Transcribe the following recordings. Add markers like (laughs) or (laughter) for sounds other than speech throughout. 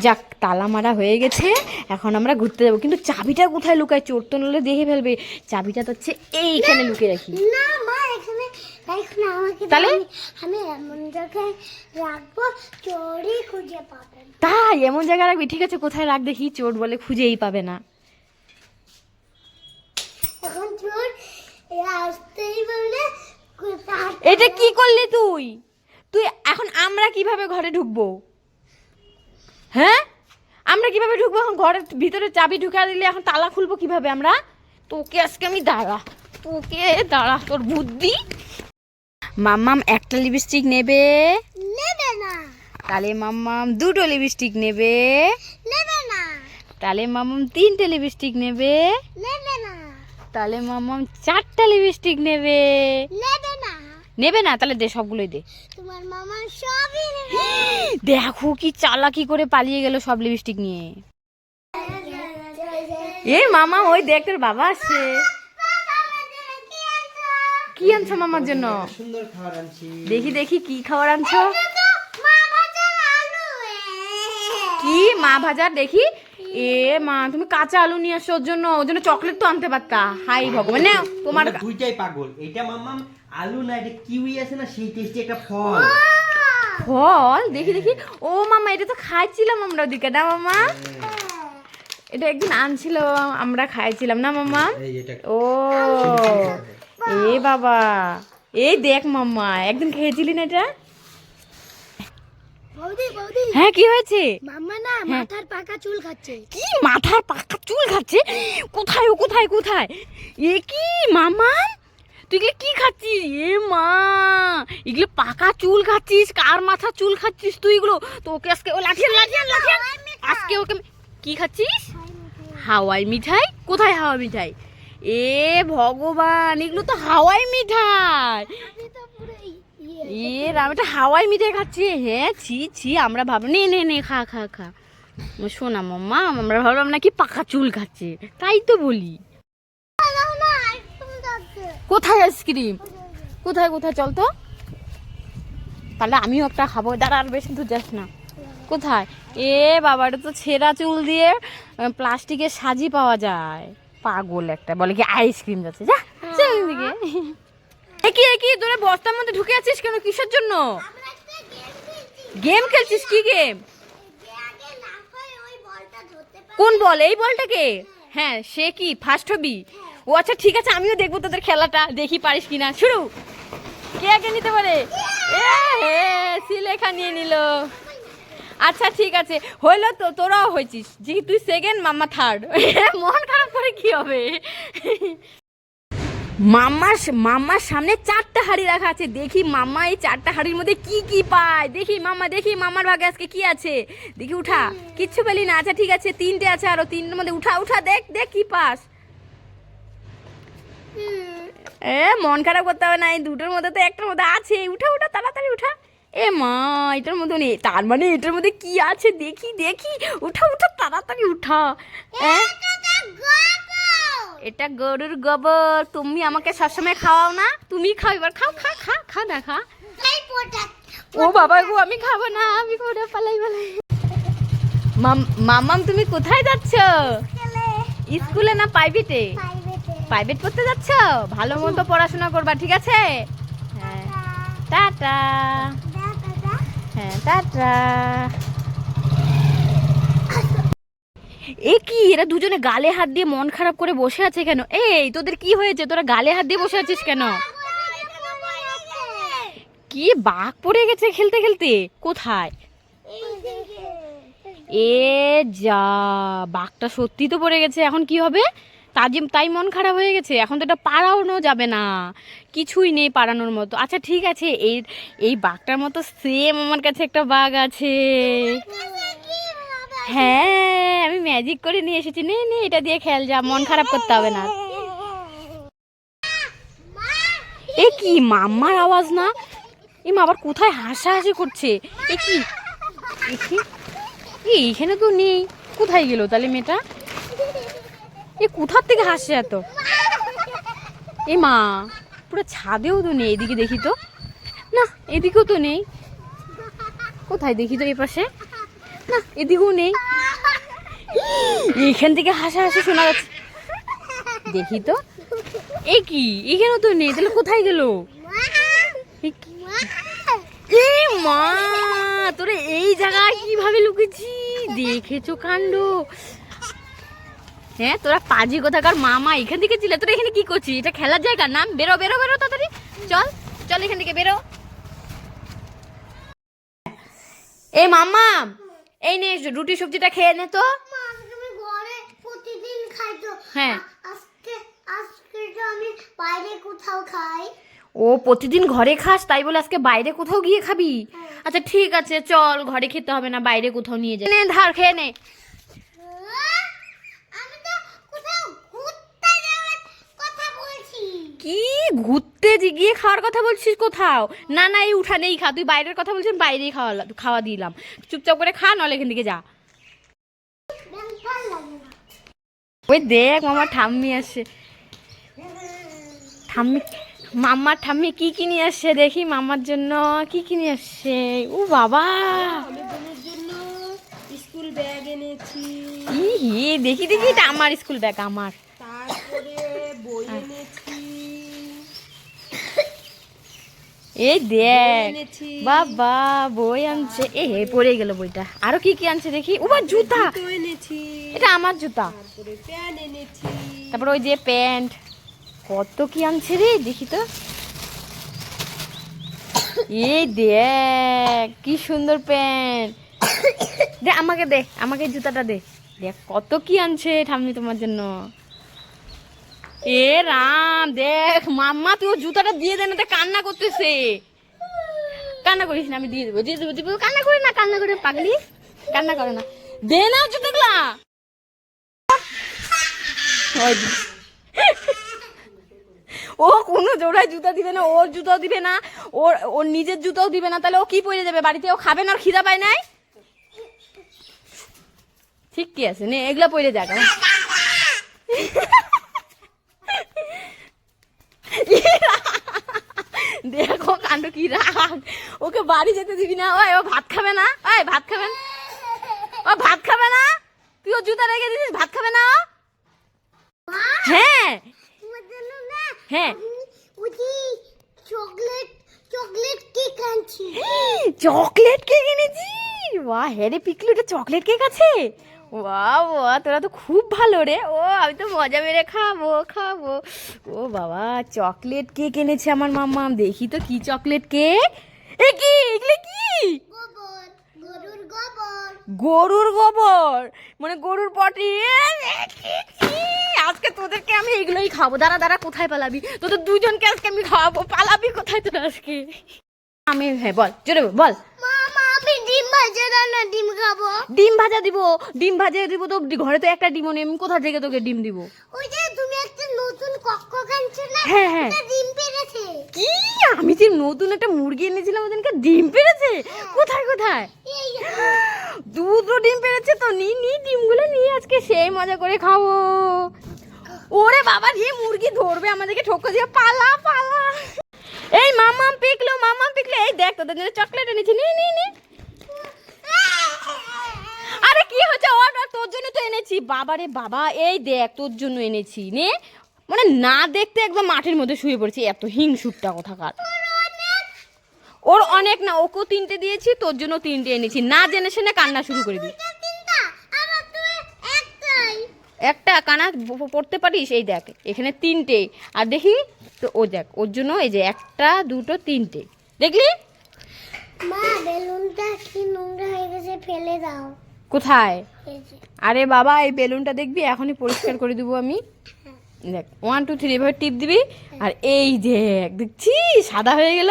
যাক তালা মারা হয়ে গেছে। এখন আমরা ঘুরতে যাব। কিন্তু চাবিটা কোথায় লুকায়? চোর তো নাহলে দেখে ফেলবে। চাবিটা তো হচ্ছে এইখানে লুকিয়ে রাখি। না মা এখানে আমাকে তাহলে? আমি- এমন জায়গায় রাখব চোরই খুঁজে পাবে তাই এমন জায়গায় রাখবি? ঠিক আছে কোথায় রাখ দেখি। চোর বলে খুঁজেই পাবে না। এখন চোর আসতেই এটা কি করলি তুই? তুই এখন আমরা কীভাবে ঘরে ঢুকবো? হ্যাঁ? আমরা কীভাবে ঢুকবো এখন? ঘরের ভিতরে চাবি ঢুকা দিলে এখন তালা খুলবো কীভাবে আমরা? তোকে আজকে আমি দাঁড়া। তোকে দাঁড়া তোর বুদ্ধি। মাম্মাম একটা লিপস্টিক নেবে? নেবে না। তাহলে মাম্মাম দুটো লিপস্টিক নেবে? নেবে না। তাহলে মাম্মাম তিনটে লিপস্টিক নেবে? নেবে না। তাহলে মাম্মাম চারটা লিপস্টিক নেবে? নেবে নেবে না? তাহলে দে সবগুলোই দে। তোমার মামা সবই নেবে। দেখো কি চালাকি করে পালিয়ে গেল সব লিপস্টিক নিয়ে। এ মামা ওই দেখ তোর বাবা আসছে। কি আনছো মামার জন্য? সুন্দর খাবার আনছি? দেখি দেখি কি খাবার আনছো কি মা ভাজার? দেখি। এ মা তুমি কাঁচা আলু নিয়ে আসছো ওর জন্য ওর জন্য চকলেট তো আনতে পারতা। হাই ভগবান নাও, তোমার দুইটাই পাগল। এটা মাম্মাম আলু না এটা কিউই আছে না সেই টেস্টি একটা ফল। ফল? দেখি দেখি। ও মামা এটা তো খাইছিলাম আমরা ওদিকে না মামা এটা একদিন আনছিল আমরা খাইছিলাম না মামা ও। এ বাবা এই দেখ মাম্মা একদিন খেয়েছিলি না এটা? হ্যাঁ কি হয়েছে? মাম্মা না মাথার পাকা চুল খাচ্ছে। কি মাথার পাকা চুল খাচ্ছে? কোথায় ও কোথায় কোথায়? এ কি মামা তুই এগুলো কি খাচ্ছিস? এ মা এগুলো পাকা চুল খাচ্ছিস? কার মাথা চুল খাচ্ছিস তুই এগুলো? তো ওকে আজকে ও লাঠিয়ান লাঠিয়ান লাঠিয়ান। আজকে ওকে কি খাচ্ছিস? হাওয়াই মিঠাই। কোথায় হাওয়াই মিঠাই? এ ভগবান এগুলো তো হাওয়াই মিঠাই। আমি তো ইয়ে রাম এটা হাওয়াই মিঠাই খাচ্ছি হ্যাঁ ছি ছি, আমরা ভাব নে নে নে, খা খা খা। শোনা, মাম্মা, আমরা ভাবলাম নাকি পাকা চুল খাচ্ছে, তাই তো বলি। কোথায় আইসক্রিম? কোথায় কোথায়, চল তো। তাহলে আমিও একটা খাব, দাঁড়া, আর বেশি দূর যাস না। কোথায়? এ বাবা তো ছেঁড়া চুল দিয়ে প্লাস্টিকের সাজি পাওয়া যায়। পাগল একটা, বলে কি আইসক্রিম যাচ্ছে, যা, চল একই একই তোরা বস্তার মধ্যে ঢুকে আছিস কেন? কিসের জন্য? গেম খেলছিস কি গেম কোন বল? এই বলটাকে? হ্যাঁ সে কি? ফার্স্ট হবি? ও আচ্ছা ঠিক আছে আমিও দেখব তোদের খেলাটা দেখি পারিস কিনা। শুরু। কে আগে নিতে পারে? এ হে সিলেখা নিয়ে নিল। আচ্ছা ঠিক আছে। হইল তো তোরাও হয়েছিস। যে তুই সেকেন্ড মাম্মা থার্ড মন খারাপ করে কি হবে? মাম্মার মাম্মার সামনে চারটা হাড়ি রাখা আছে। দেখি মাম্মা এই চারটা হাড়ির মধ্যে কি কি পায়। দেখি মাম্মা দেখি মাম্মার ভাগে আজকে কি আছে। দেখি উঠা। কিচ্ছু পেলি না। আচ্ছা ঠিক আছে তিনটে আছে আরও। তিনটের মধ্যে উঠা উঠা দেখ দেখ কি পাস। এ মন খারাপ করতে হবে না। এই দুটোর মধ্যে তো একটার মধ্যে আছে। উঠা উঠা তাড়াতাড়ি উঠা। এ মা এটার মধ্যে নেই। তার মানে এটার মধ্যে কি আছে? দেখি দেখি। উঠা উঠা তাড়াতাড়ি উঠা। হ্যাঁ এটা গরুর গোবর। তুমি আমাকে সবসময় খাওয়াও না। তুমি খাও এবার খাও খা খা খা না খা। ও বাবা গো আমি খাব না আমি করে পালাই পালাই। মাম- মামাম তুমি কোথায় যাচ্ছ? স্কুলে। না প্রাইভেটে? প্রাইভেটে। প্রাইভেট পড়তে যাচ্ছ? ভালো মতো পড়াশোনা করবা ঠিক আছে? হ্যাঁ টাটা। হ্যাঁ টাটা। এ কি? এরা দুজনে গালে হাত দিয়ে মন খারাপ করে বসে আছে কেন? এই, তোদের কি হয়েছে? তোরা গালে হাত দিয়ে বসে আছিস কেন? কি বাঘ পড়ে গেছে খেলতে খেলতে? কোথায়? এ যা বাঘটা সত্যি তো পড়ে গেছে। এখন কি হবে? তাজিম তাই মন খারাপ হয়ে গেছে। এখন তো এটা পাড়ানো যাবে না। কিছুই নেই পাড়ানোর মতো। আচ্ছা ঠিক আছে। এই এই বাঘটার মতো সেম আমার কাছে একটা বাঘ আছে। হ্যাঁ আমি ম্যাজিক করে নিয়ে এসেছি। নে নে, এটা দিয়ে খেল যা, মন খারাপ করতে হবে না। এ কি, মাম্মার আওয়াজ না? এ মা আবার কোথায় হাসাহাসি করছে? এ কি? এ এ, এইখানে তো নেই। কোথায় গেল তাহলে মেয়েটা? এ, কোথার থেকে হাসছে এত? এ মা, পুরো ছাদেও তো নেই, এদিকে দেখি তো। না, এদিকেও তো নেই। কোথায় দেখি তো এই পাশে? না, এদিকেও নেই। এখান থেকে হাসা হাসি শোনা যাচ্ছে। দেখি তো। এ কি? এখানেও তো নেই, তাহলে কোথায় গেল? এ? এ মা, তোরে এই জায়গায় কীভাবে লুকেছি? দেখেছ কাণ্ড? হ্যাঁ তোরা পাজি কোথাকার মামা, এখান থেকে ছিল তোরা এখানে কি করছিস? এটা খেলার জায়গা? নাম, বেরো বেরো বেরো তাড়াতাড়ি। চল চল এখান থেকে বেরো। এই মাম্মা এই নে রুটি সবজিটা খেয়ে নে তো। আমি ঘরে প্রতিদিন খাই তো হ্যাঁ। আজকে আজকে তো আমি বাইরে কোথাও খাই। ও প্রতিদিন ঘরে খাস তাই বলে আজকে বাইরে কোথাও গিয়ে খাবি? আচ্ছা ঠিক আছে চল ঘরে খেতে হবে না বাইরে কোথাও নিয়ে যাই। নে ধার খেয়ে নে আহ, আমি তো কোথাও ঘুরতে যাওয়ার কথা বলছি কি ঘুরতে গিয়ে খাওয়ার কথা বলছিস কোথাও? না না এই উঠানেই খা তুই বাইরের কথা বলছিস বাইরেই খাওয়া খাওয়া দিলাম। চুপচাপ করে খা নলে এখান থেকে যা। ওই দেখ মামার ঠাম্মি আসছে ঠাম্মি মাম্মার ঠাম্মি কি কি নিয়ে আসছে দেখি মামার জন্য কি কি নিয়ে আসছে ও বাবা! আমি স্কুল ব্যাগ এনেছি হি দেখি দেখি এটা আমার স্কুল ব্যাগ আমার। তারপরে বই এনেছি এই দেখ বাবা বই আনছে। এ হে পড়ে গেল বইটা। আরও কি কি আনছে দেখি? ও জুতা। এটা আমার জুতা। তারপরে ওই যে প্যান্ট। কত কি আনছে রে দেখি তো। এই দেখ কি সুন্দর প্যান্ট। দে আমাকে দে আমাকে জুতাটা দে। দেখ কত কি আনছে ঠাম্মি তোমার জন্য। এ রাম, দেখ, মাম্মা, তুই জুতাটা দিয়ে দে না কান্না করতেছে। কান্না করিস না, আমি দিয়ে দেবো দিয়ে দেবো দেবো। কান্না করি না, কান্না করে পাগলি। কান্না করে না। দে না জুতোগুলা। ও কোনো জোড়ায় জুতা দিবে না, ওর জুতাও দিবে না, ওর ওর নিজের জুতাও দিবে না, তাহলে ও কি পরে যাবে? বাড়িতে ও খাবে না আর খিদা পায় নাই? ঠিক কি আছে, নে, এগুলা পরে যাক। দেখো কাণ্ড কি রাগ ওকে বাড়ি যেতে দিবি না ওই ও ভাত খাবে না ওই ভাত খাবে না ও ভাত খাবে না তুই ও জুতা রেখে দিছিস ভাত খাবে না? হ্যাঁ হ্যাঁ চকলেট চকলেট কেক আনছি চকলেট কেক এনেছি বাহ হ্যাঁ রে পিকলু এটা চকলেট কেক আছে তোরা তো খুব ভালো রে। ও আমি তো মজা মেরে খাব খাব। ও বাবা চকলেট কেক এনেছে আমার মাম্মা। দেখি তো কি চকলেট কেক এ কি? এগুলো কি? গরুর গোবর। মানে গরুর পটি। কি, কি? আজকে তোদেরকে আমি এগুলোই খাব। দাঁড়া দাঁড়া কোথায় পালাবি? তোদের দুজনকে আজকে আমি খাওয়াবো পালাবি কোথায় তোরা আজকে? আমি হ্যাঁ বল জোরে বল, ডিম ভাজা দাও না ডিম খাব। ডিম ভাজা দিব ডিম ভাজা দিব তো ঘরে তো একটা ডিমও নেই আমি কোথা থেকে তোকে ডিম দিব? ওই যে তুমি একটা নতুন কক্ক আনছো না হ্যাঁ, হ্যাঁ। ডিম পেড়েছে কি? আমি যে নতুন একটা মুরগি এনেছিলাম ওদিনকে ডিম পেড়েছে কোথায় কোথায়? এই দুটো ডিম পেড়েছে তো নি নি ডিমগুলো নিয়ে আজকে সেই মজা করে খাব। ওরে বাবা রে মুরগি ধরবে আমাদেরকে ঠোকা দিয়ে পালা পালা। এই মামাম পিকলো মামাম পিকলো এই দেখ তোদের জন্য চকলেট এনেছি নি নি নি আরে কি হচ্ছে ওর ওর তোর জন্য তো এনেছি। বাবা রে বাবা, এই দেখ, তোর জন্য এনেছি, নে। মানে না দেখতে একদম মাটির মধ্যে শুয়ে পড়েছি, এত হিংসুকটা কোথাকার। ওর অনেক না, ওকেও তিনটে দিয়েছি, তোর জন্য তিনটে এনেছি। না জেনে শুনে কান্না শুরু করে দিই আমার একটা কানা পড়তে পারিস? এই দেখ, এখানে তিনটে। আর দেখি, তো ও দেখ, ওর জন্য এই যে একটা, দুটো, তিনটে। দেখলি? মা, বেলুনটা কি নোংরা হয়ে গেছে, ফেলে দাও। কোথায়? আরে বাবা এই বেলুনটা দেখবি এখনই পরিষ্কার করে দেবো আমি। দেখ ওয়ান টু থ্রি এভাবে টিপ দিবি আর এই দেখ দেখছি সাদা হয়ে গেল।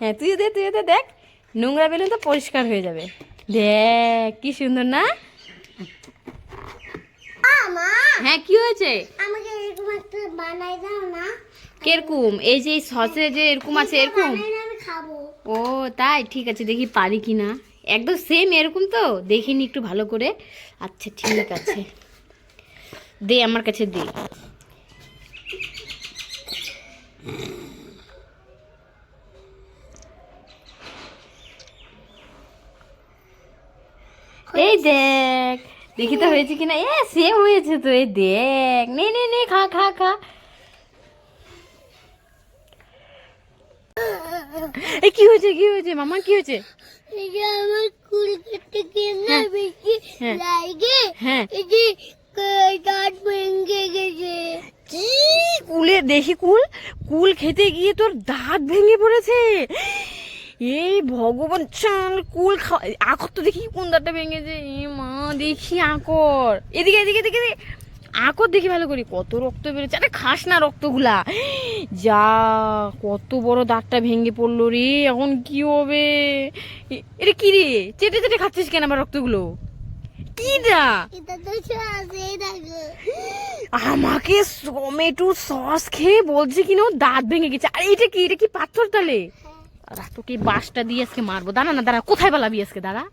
হ্যাঁ তুই দে তুই দে দেখ নোংরা বেলুন তো পরিষ্কার হয়ে যাবে। দেখ কি সুন্দর না? মা! হ্যাঁ কি হয়েছে? আমাকে এরকম একটা বানাই দাও না। কীরকম? এই যে সসে যে এরকম আছে এরকম? ও তাই? ঠিক আছে দেখি পারি কি না একদম সেম এরকম তো? দেখিনি একটু ভালো করে। আচ্ছা ঠিক আছে। দে আমার কাছে দে। এই দেখ দেখি তো হয়েছে কিনা? এ সেম হয়েছে তো এই দেখ। নে নে নে খা খা খা। (laughs) এই কি হয়েছে কি হয়েছে? মামা কি হয়েছে? এই যে আমার কুল কেটে গিয়ে না বেশি হ্যাঁ। লাগে। হ্যাঁ। এই যে দাঁত ভেঙে গেছে। কি? কুলে দেখি কুল? কুল খেতে গিয়ে তোর দাঁত ভেঙে পড়েছে? এই ভগবান চান কুল খাওয়া আকর তো দেখি কোন দাঁতটা ভেঙেছে। এ মা দেখি আকর। এদিকে এদিকে এদিকে এদিকে। আকর দেখি ভালো করি। কত রক্ত বেরোচ্ছে। আরে খাস না রক্তগুলা। যা কত বড় দাঁতটা ভেঙে পড়ল রে। এখন কি হবে? এ- এটা কি রে? চেটে চেটে খাচ্ছিস কেন আবার রক্তগুলো? কি থাকে আমাকে টমেটো সস খেয়ে বলছে কিনা দাঁত ভেঙে গেছে। আর এটা কি? এটা কি পাথর তালে? তোকে বাসটা দিয়ে আজকে মারবো। দাঁড়া না দাঁড়া। কোথায় পালাবি আজকে? দাঁড়া।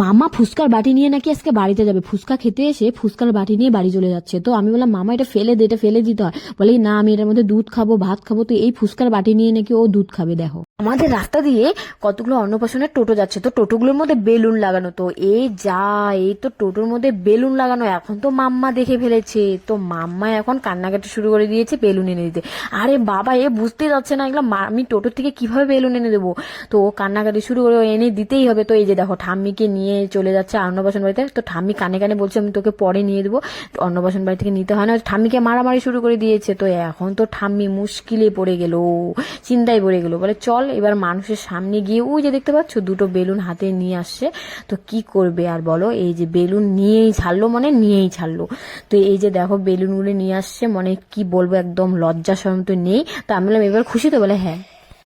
মামা ফুচকার বাটি নিয়ে নাকি আজকে বাড়িতে যাবে। ফুচকা খেতে এসে ফুচকার বাটি নিয়ে বাড়ি চলে যাচ্ছে। তো আমি বললাম, মামা, এটা ফেলে দে, এটা ফেলে দিতে হয়। বলে, না, আমি এটার মধ্যে দুধ খাব, ভাত খাব। তো এই ফুচকার বাটি নিয়ে নাকি ও দুধ খাবে, দেখো। আমাদের রাস্তা দিয়ে কতগুলো অন্নপ্রাশনের টোটো যাচ্ছে। তো টোটোগুলোর মধ্যে বেলুন লাগানো। তো এই যা, এই তো টোটোর মধ্যে বেলুন লাগানো। এখন তো মাম্মা দেখে ফেলেছে। তো মাম্মা এখন কান্নাকাটি শুরু করে দিয়েছে বেলুন এনে দিতে। আরে বাবা, এ বুঝতে যাচ্ছে না। এগুলো আমি টোটোর থেকে কীভাবে বেলুন এনে দেবো? তো ও কান্নাকাটি শুরু করে এনে দিতেই হবে। তো এই যে দেখো, ঠাম্মিকে নিয়ে চলে যাচ্ছে অন্নপ্রাশন বাড়িতে। তো ঠাম্মি কানে কানে বলছে, আমি তোকে পরে নিয়ে দেবো। অন্নপ্রাশন বাড়ি থেকে নিতে হয় না। ঠাম্মিকে মারামারি শুরু করে দিয়েছে। তো এখন তো ঠাম্মি মুশকিলে পড়ে গেল, চিন্তায় পড়ে গেল। বলে, চল এবার মানুষের সামনে গিয়ে, ওই যে দেখতে পাচ্ছ, দুটো বেলুন হাতে নিয়ে আসছে। তো কি করবে আর বলো? এই যে বেলুন নিয়েই ছাড়লো মানে নিয়েই ছাড়লো। তো এই যে দেখো, বেলুনগুলো নিয়ে আসছে মানে কি বলব, একদম লজ্জা সরম তো নেই। তো আমি বললাম, এবার খুশি তো? বলে হ্যাঁ।